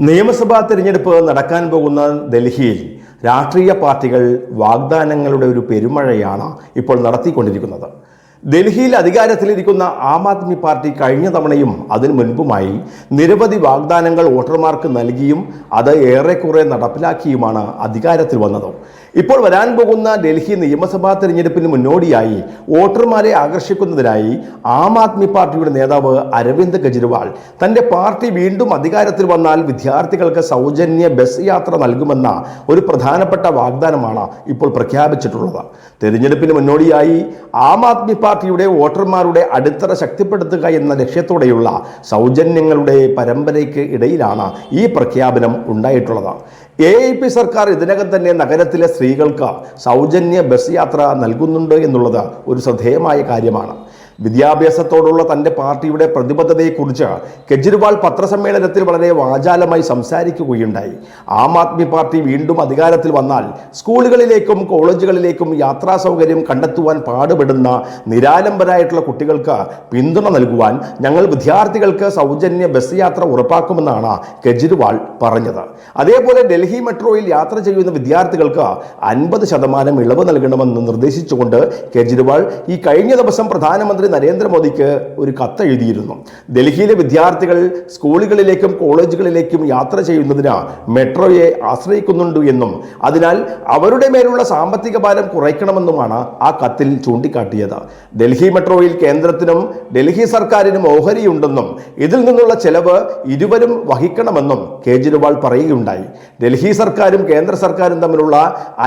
നിയമസഭാ തിരഞ്ഞെടുപ്പ് നടക്കാൻ പോകുന്ന ഡൽഹിയിൽ രാഷ്ട്രീയ പാർട്ടികൾ വാഗ്ദാനങ്ങളുടെ ഒരു പെരുമഴയാണ് ഇപ്പോൾ നടത്തിക്കൊണ്ടിരിക്കുന്നത്. ഡൽഹിയിൽ അധികാരത്തിലിരിക്കുന്ന ആം ആദ്മി പാർട്ടി കഴിഞ്ഞ തവണയും അതിന് മുൻപുമായി നിരവധി വാഗ്ദാനങ്ങൾ വോട്ടർമാർക്ക് നൽകിയും അത് ഏറെക്കുറെ നടപ്പിലാക്കിയുമാണ് അധികാരത്തിൽ വന്നത്. ഇപ്പോൾ വരാൻ പോകുന്ന ഡൽഹി നിയമസഭാ തെരഞ്ഞെടുപ്പിന് മുന്നോടിയായി വോട്ടർമാരെ ആകർഷിക്കുന്നതിനായി ആം ആദ്മി പാർട്ടിയുടെ നേതാവ് അരവിന്ദ് കെജ്രിവാൾ. തന്റെ പാർട്ടി വീണ്ടും അധികാരത്തിൽ വന്നാൽ വിദ്യാർത്ഥികൾക്ക് സൗജന്യ ബസ് യാത്ര നൽകുമെന്ന ഒരു പ്രധാനപ്പെട്ട വാഗ്ദാനമാണ് ഇപ്പോൾ പ്രഖ്യാപിച്ചിട്ടുള്ളത്. തെരഞ്ഞെടുപ്പിന് മുന്നോടിയായി ആം ആദ്മി പാർട്ടിയുടെ വോട്ടർമാരുടെ അടിത്തറ ശക്തിപ്പെടുത്തുക എന്ന ലക്ഷ്യത്തോടെയുള്ള സൗജന്യങ്ങളുടെ പരമ്പരയ്ക്ക് ഇടയിലാണ് ഈ പ്രഖ്യാപനം ഉണ്ടായിട്ടുള്ളത്. എ ഐ പി സർക്കാർ ഇതിനകം തന്നെ നഗരത്തിലെ സ്ത്രീകൾക്ക് സൗജന്യ ബസ് യാത്ര നൽകുന്നുണ്ട് എന്നുള്ളത് ഒരു ശ്രദ്ധേയമായ കാര്യമാണ്. വിദ്യാഭ്യാസത്തോടുള്ള തന്റെ പാർട്ടിയുടെ പ്രതിബദ്ധതയെക്കുറിച്ച് കെജ്രിവാൾ പത്രസമ്മേളനത്തിൽ വളരെ വാചാലമായി സംസാരിക്കുകയുണ്ടായി. ആം ആദ്മി പാർട്ടി വീണ്ടും അധികാരത്തിൽ വന്നാൽ സ്കൂളുകളിലേക്കും കോളേജുകളിലേക്കും യാത്രാ സൗകര്യം കണ്ടെത്തുവാൻ പാടുപെടുന്ന നിരാലംബരായിട്ടുള്ള കുട്ടികൾക്ക് പിന്തുണ നൽകുവാൻ ഞങ്ങൾ വിദ്യാർത്ഥികൾക്ക് സൗജന്യ ബസ് യാത്ര ഉറപ്പാക്കുമെന്നാണ് കെജ്രിവാൾ പറഞ്ഞത്. അതേപോലെ ഡൽഹി മെട്രോയിൽ യാത്ര ചെയ്യുന്ന വിദ്യാർത്ഥികൾക്ക് അൻപത് ശതമാനം ഇളവ് നൽകണമെന്ന് നിർദ്ദേശിച്ചുകൊണ്ട് കെജ്രിവാൾ ഈ കഴിഞ്ഞ ദിവസം പ്രധാനമന്ത്രി നരേന്ദ്രമോദിക്ക് ഒരു കത്ത് എഴുതിയിരുന്നു. ഡൽഹിയിലെ വിദ്യാർത്ഥികൾ സ്കൂളുകളിലേക്കും കോളേജുകളിലേക്കും യാത്ര ചെയ്യുന്നതിന് മെട്രോയെ ആശ്രയിക്കുന്നുണ്ട് എന്നും അതിനാൽ അവരുടെ മേലുള്ള സാമ്പത്തിക ഭാരം കുറയ്ക്കണമെന്നുമാണ് ആ കത്തിൽ ചൂണ്ടിക്കാട്ടിയത്. ഡൽഹി മെട്രോയിൽ കേന്ദ്രത്തിനും ഡൽഹി സർക്കാരിനും ഓഹരിയുണ്ടെന്നും ഇതിൽ നിന്നുള്ള ചെലവ് ഇരുവരും വഹിക്കണമെന്നും കേജ്രിവാൾ പറയുകയുണ്ടായി. ഡൽഹി സർക്കാരും കേന്ദ്ര സർക്കാരും തമ്മിലുള്ള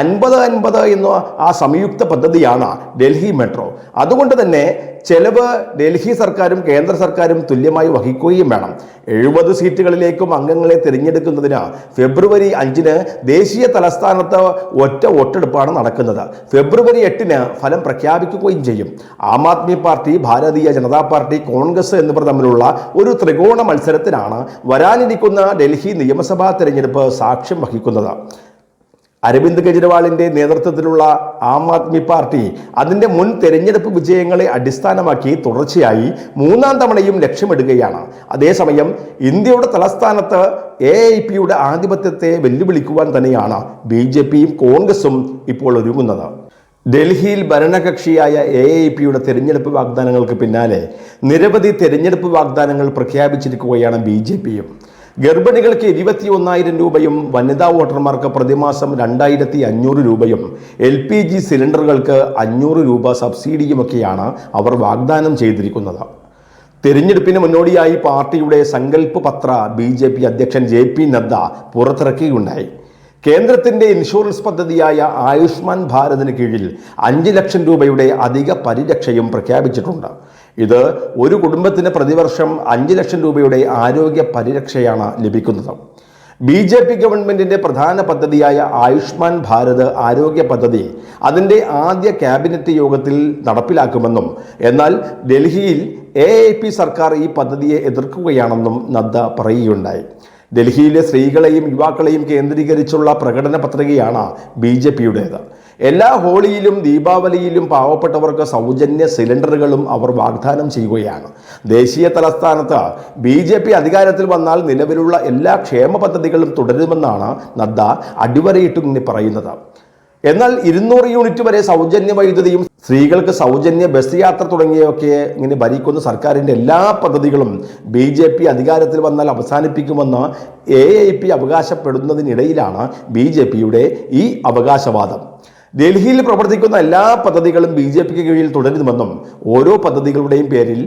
അൻപത് അൻപത് എന്ന ആ സംയുക്ത പദ്ധതിയാണ് ഡൽഹി മെട്രോ. അതുകൊണ്ട് തന്നെ ചെലവ് ഡൽഹി സർക്കാരും കേന്ദ്ര സർക്കാരും തുല്യമായി വഹിക്കുകയും വേണം. എഴുപത് സീറ്റുകളിലേക്കും അംഗങ്ങളെ തിരഞ്ഞെടുക്കുന്നതിന് ഫെബ്രുവരി അഞ്ചിന് ദേശീയ തലസ്ഥാനത്ത് ഒറ്റ വോട്ടെടുപ്പാണ് നടക്കുന്നത്. ഫെബ്രുവരി എട്ടിന് ഫലം പ്രഖ്യാപിക്കുകയും ചെയ്യും. ആം ആദ്മി പാർട്ടി ഭാരതീയ ജനതാ പാർട്ടി കോൺഗ്രസ് എന്നിവർ തമ്മിലുള്ള ഒരു ത്രികോണ മത്സരത്തിനാണ് വരാനിരിക്കുന്ന ഡൽഹി നിയമസഭാ തെരഞ്ഞെടുപ്പ് സാക്ഷ്യം വഹിക്കുന്നത്. അരവിന്ദ് കെജ്രിവാളിന്റെ നേതൃത്വത്തിലുള്ള ആം ആദ്മി പാർട്ടി അതിന്റെ മുൻ തെരഞ്ഞെടുപ്പ് വിജയങ്ങളെ അടിസ്ഥാനമാക്കി തുടർച്ചയായി മൂന്നാം തവണയും ലക്ഷ്യമിടുകയാണ്. അതേസമയം ഇന്ത്യയുടെ തലസ്ഥാനത്ത് എ ഐ പിയുടെ ആധിപത്യത്തെ വെല്ലുവിളിക്കുവാൻ തന്നെയാണ് ബി ജെ പിയും കോൺഗ്രസും ഇപ്പോൾ ഒരുങ്ങുന്നത്. ഡൽഹിയിൽ ഭരണകക്ഷിയായ എ ഐ പിയുടെ തെരഞ്ഞെടുപ്പ് വാഗ്ദാനങ്ങൾക്ക് പിന്നാലെ നിരവധി തെരഞ്ഞെടുപ്പ് വാഗ്ദാനങ്ങൾ പ്രഖ്യാപിച്ചിരിക്കുകയാണ് ബി ജെ പിയും. ഗർഭിണികൾക്ക് ഇരുപത്തി ഒന്നായിരം രൂപയും വനിതാ വോട്ടർമാർക്ക് പ്രതിമാസം രണ്ടായിരത്തി അഞ്ഞൂറ് രൂപയും എൽ പി ജി സിലിണ്ടറുകൾക്ക് അഞ്ഞൂറ് രൂപ സബ്സിഡിയുമൊക്കെയാണ് അവർ വാഗ്ദാനം ചെയ്തിരിക്കുന്നത്. തെരഞ്ഞെടുപ്പിന് മുന്നോടിയായി പാർട്ടിയുടെ Sankalp Patra B J P അധ്യക്ഷൻ ജെ പി നദ്ദ പുറത്തിറക്കുകയുണ്ടായി കേന്ദ്രത്തിന്റെ ഇൻഷുറൻസ് പദ്ധതിയായ ആയുഷ്മാൻ ഭാരതിന് കീഴിൽ അഞ്ച് ലക്ഷം രൂപയുടെ അധിക പരിരക്ഷയും പ്രഖ്യാപിച്ചിട്ടുണ്ട്. ഇത് ഒരു കുടുംബത്തിന് പ്രതിവർഷം അഞ്ച് ലക്ഷം രൂപയുടെ ആരോഗ്യ പരിരക്ഷയാണ് ലഭിക്കുന്നത്. ബി ജെ പി ഗവൺമെന്റിന്റെ പ്രധാന പദ്ധതിയായ ആയുഷ്മാൻ ഭാരത് ആരോഗ്യ പദ്ധതി അതിന്റെ ആദ്യ ക്യാബിനറ്റ് യോഗത്തിൽ നടപ്പിലാക്കുമെന്നും എന്നാൽ ഡൽഹിയിൽ എ സർക്കാർ ഈ പദ്ധതിയെ എതിർക്കുകയാണെന്നും നദ്ദ പറയുകയുണ്ടായി. ഡൽഹിയിലെ സ്ത്രീകളെയും യുവാക്കളെയും കേന്ദ്രീകരിച്ചുള്ള പ്രകടന പത്രികയാണ് ബി ജെ പിയുടേത്. എല്ലാ ഹോളിയിലും ദീപാവലിയിലും പാവപ്പെട്ടവർക്ക് സൗജന്യ സിലിണ്ടറുകളും അവർ വാഗ്ദാനം ചെയ്യുകയാണ്. ദേശീയ തലസ്ഥാനത്ത് ബി ജെ പി അധികാരത്തിൽ വന്നാൽ നിലവിലുള്ള എല്ലാ ക്ഷേമ പദ്ധതികളും തുടരുമെന്നാണ് നദ്ദ അടിവരയിട്ടുങ്ങനെ പറയുന്നത്. എന്നാൽ ഇരുന്നൂറ് യൂണിറ്റ് വരെ സൗജന്യ വൈദ്യുതിയും സ്ത്രീകൾക്ക് സൗജന്യ ബസ് യാത്ര തുടങ്ങിയൊക്കെ ഇങ്ങനെ ഭരിക്കുന്ന സർക്കാരിന്റെ എല്ലാ പദ്ധതികളും ബി ജെ പി അധികാരത്തിൽ വന്നാൽ അവസാനിപ്പിക്കുമെന്ന് എ ഐ പി അവകാശപ്പെടുന്നതിനിടയിലാണ് ബി ജെ പിയുടെ ഈ അവകാശവാദം. ഡൽഹിയിൽ പ്രവർത്തിക്കുന്ന എല്ലാ പദ്ധതികളും ബി ജെ പിക്ക് കീഴിൽ തുടരുമെന്നും ഓരോ പദ്ധതികളുടെയും പേരിൽ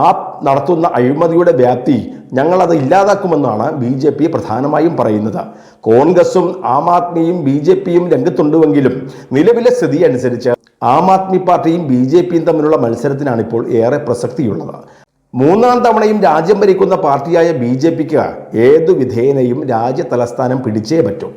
ആ നടത്തുന്ന അഴിമതിയുടെ വ്യാപ്തി ഞങ്ങളത് ഇല്ലാതാക്കുമെന്നാണ് ബി ജെ പി പ്രധാനമായും പറയുന്നത്. കോൺഗ്രസും ആം ആദ്മിയും ബി ജെ പിയും രംഗത്തുണ്ടുവെങ്കിലും നിലവിലെ സ്ഥിതി അനുസരിച്ച് ആം ആദ്മി പാർട്ടിയും ബി ജെ പിയും തമ്മിലുള്ള മത്സരത്തിനാണ് ഇപ്പോൾ ഏറെ പ്രസക്തിയുള്ളത്. മൂന്നാം തവണയും രാജ്യം ഭരിക്കുന്ന പാർട്ടിയായ ബി ജെ പിക്ക് ഏതു വിധേയനയും രാജ്യ തലസ്ഥാനം പിടിച്ചേ പറ്റൂ.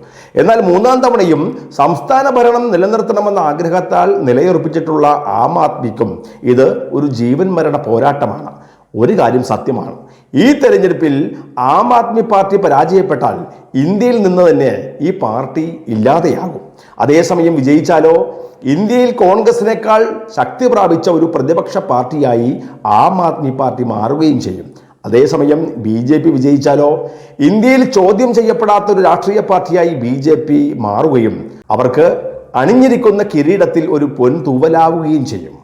എന്നാൽ മൂന്നാം തവണയും സംസ്ഥാന ഭരണം നിലനിർത്തണമെന്ന ആഗ്രഹത്താൽ നിലയുറപ്പിച്ചിട്ടുള്ള ആം ആദ്മിക്കും ഇത് ഒരു ജീവൻ മരണ പോരാട്ടമാണ്. ഒരു കാര്യം സത്യമാണ്. ഈ തെരഞ്ഞെടുപ്പിൽ ആം ആദ്മി പാർട്ടി പരാജയപ്പെട്ടാൽ ഇന്ത്യയിൽ നിന്ന് തന്നെ ഈ പാർട്ടി ഇല്ലാതെയാകും. അതേസമയം വിജയിച്ചാലോ? ഇന്ത്യയിൽ കോൺഗ്രസിനേക്കാൾ ശക്തി പ്രാപിച്ച ഒരു പ്രതിപക്ഷ പാർട്ടിയായി ആം ആദ്മി പാർട്ടി മാറുകയും ചെയ്യും. അതേസമയം ബി ജെ പി വിജയിച്ചാലോ? ഇന്ത്യയിൽ ചോദ്യം ചെയ്യപ്പെടാത്ത ഒരു രാഷ്ട്രീയ പാർട്ടിയായി ബി ജെ പി മാറുകയും അവർക്ക് അണിഞ്ഞിരിക്കുന്ന കിരീടത്തിൽ ഒരു പൊൻതൂവലാവുകയും ചെയ്യും.